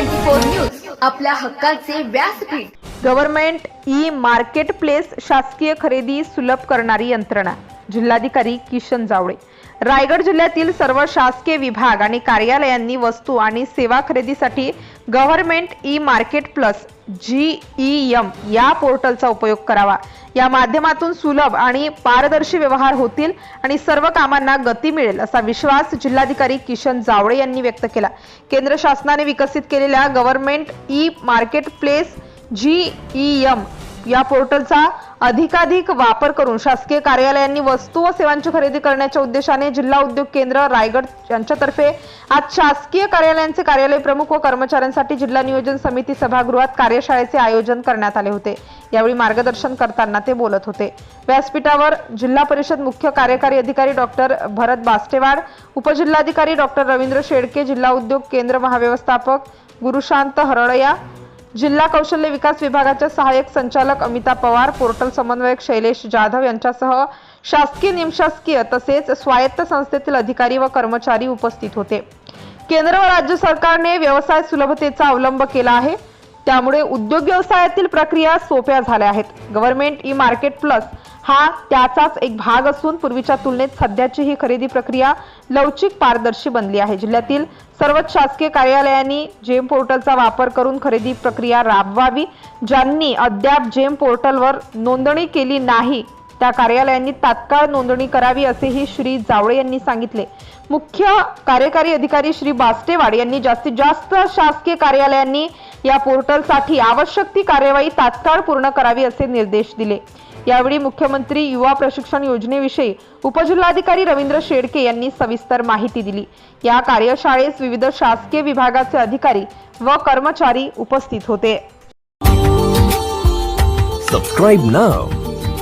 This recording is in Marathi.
ट्वेंटी फोर न्यूज आपल्या हक्काचे व्यासपीठ. गव्हर्नमेंट ई मार्केट प्लेस शासकीय खरेदी सुलभ करणारी यंत्रणा. जिल्हाधिकारी किशन जावळे. रायगड जिल्ह्यातील सर्व शासकीय विभाग आणि कार्यालयांनी वस्तू आणि सेवा खरेदीसाठी government E market plus G E M या पोर्टलचा उपयोग करावा. या माध्यमातून सुलभ आणि पारदर्शी व्यवहार होतील आणि सर्व कामांना गती मिळेल असा विश्वास जिल्हाधिकारी किशन जावळे यांनी व्यक्त केला. केंद्र शासनाने विकसित केलेल्या government E marketplace G E M या पोर्टलचा अधिकाधिक वापर करून शासकीय कार्यालयांनी वस्तू व सेवांची खरेदी करण्याच्या उद्देशाने जिल्हा उद्योग केंद्र रायगड यांच्यातर्फे आज शासकीय कार्यालयांचे कार्यालय प्रमुख व कर्मचाऱ्यांसाठी जिल्हा नियोजन समिती सभागृहात कार्यशाळेचे आयोजन करण्यात आले होते. यावेळी मार्गदर्शन करताना ते बोलत होते. व्यासपीठावर जिल्हा परिषद मुख्य कार्यकारी अधिकारी डॉक्टर भरत बास्टेवाड उपजिल्हाधिकारी डॉक्टर रवींद्र शेडके जिल्हा उद्योग केंद्र महाव्यवस्थापक गुरुशांत हरळया जिल्हा कौशल्य विकास विभागाचे सहाय्यक संचालक अमिता पवार पोर्टल समन्वयक शैलेश जाधव यांच्यासह शासकीय निमशासकीय तसेच स्वायत्त संस्थेतील अधिकारी व कर्मचारी उपस्थित होते. केंद्र व राज्य सरकारने व्यवसाय सुलभतेचा अवलंब केला आहे. त्यामुळे उद्योग व्यवसायातील प्रक्रिया सोप्या झाल्या आहेत. गव्हर्नमेंट ई मार्केट प्लस हा त्याचाच एक भाग असून पूर्वीच्या तुलनेत सध्याची ही खरेदी प्रक्रिया लवचिक पारदर्शी बनली आहे. जिल्ह्यातील सर्वच शासकीय कार्यालयांनी जेम पोर्टलचा वापर करून खरेदी प्रक्रिया राबवावी ज्यांनी अद्याप जेम पोर्टलवर नोंदणी केली नाही त्या कार्यालयांनी तात्काळ नोंदणी करावी असेही श्री जावळे यांनी सांगितले. मुख्य कार्यकारी अधिकारी श्री बास्टेवाड यांनी जास्तीत जास्त शासकीय कार्यालयांनी या पोर्टलसाठी आवश्यक ती कार्यवाही तात्काळ पूर्ण करावी असे निर्देश दिले. यावेळी मुख्यमंत्री युवा प्रशिक्षण योजनेविषयी उपजिल्हाधिकारी रवींद्र शेडके यांनी सविस्तर माहिती दिली. या कार्यशाळेस विविध शासकीय विभागाचे अधिकारी व कर्मचारी उपस्थित होते. सबस्क्राईब नाव